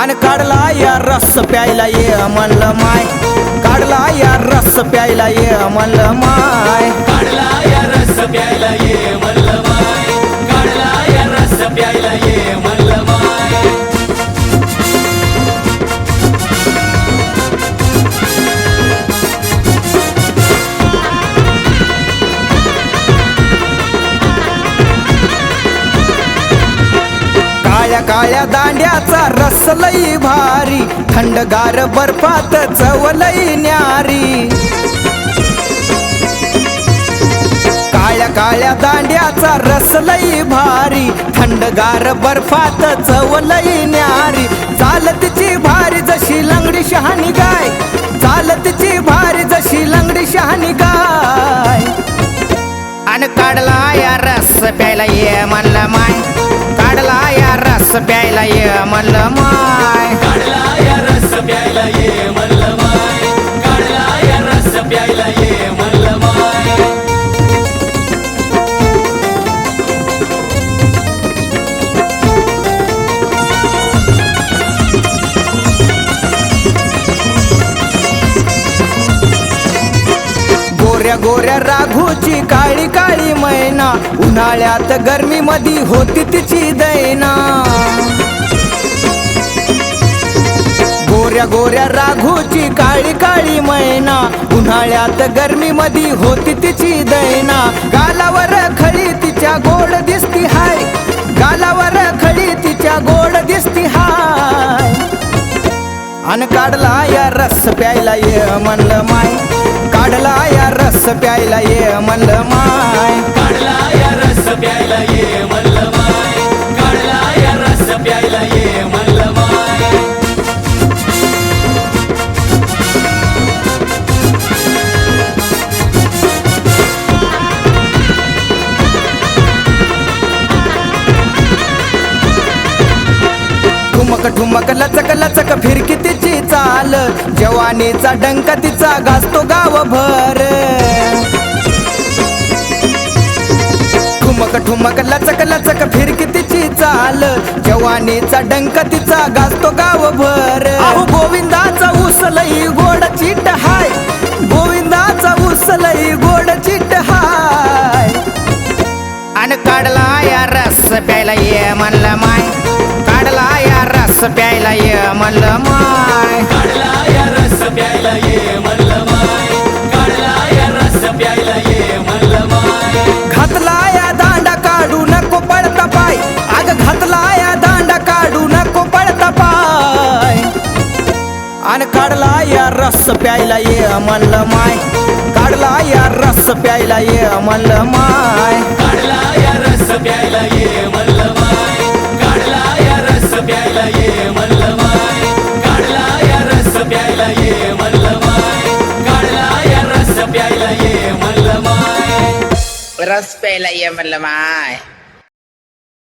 आणि काढला या रस प्यायला ये म्हणलं माय. काढला या रस प्यायला ये म्हणलं माय. काढला या रस प्यायला ये म्हणलं माय. काढला या रस प्यायला ये काळ्या काळ्या दांड्याचा रस लई भारी. थंडगार बर्फात चवलई न्यारी. काळ्या काळ्या दांड्याचा रस लई भारी. थंडगार बर्फात चवलई न्यारी. चालतची भारी जशी लंगडी शहाणी गाय. चालतची भारी जशी लंगडी शहाणी गाय. अन काढला या रस प्यायला ये म्हणलं माय. रस प्यायला ये म्हणलं माय. काढला या रस प्यायला ये म्हणलं माय. काढला या रस प्यायला ये म्हणलं माय. गोऱ्या गोऱ्या राघोची काळी काळी मैना उन्हाळ्यात गर्मी मधी होती तिची दैना. काळी काळी मैना उन्हाळ्यात गर्मी मधी होती तिची दैना. गालावर खळी तिच्या गोड दिसती हाय गालावर खळी तिच्या गोड दिसती हाय. अन काढला या रस प्यायला ये म्हणलं माय काढला या रस प्यायला ये म्हणलं माय. ठुमक ठुमक लचक लचक फिरकी तिची चाल. जवानीचा डंक तिचा गाजतो गावभर. ठुमक ठुमक लचक लचक फिरकी तिची चाल. जवानीचा डंक तिचा गाजतो गाव भर गोविंदाचा उसलई गोड चिट रस प्यायला ये म्हणलं माय. काढला या रस प्यायला ये म्हणलं माय. काढला या रस प्यायला ये म्हणलं माय. घातला या दांडा काढू नको पडता पाय. अग घातला या दांडा काढू नको पडता पाय. अन काढला या रस प्यायला ये म्हणलं माय. काढला या रस प्यायला ये म्हणलं माय. काढला या रस प्यायला ये म्हणलं ரஸ் பேலையம் அல்லமா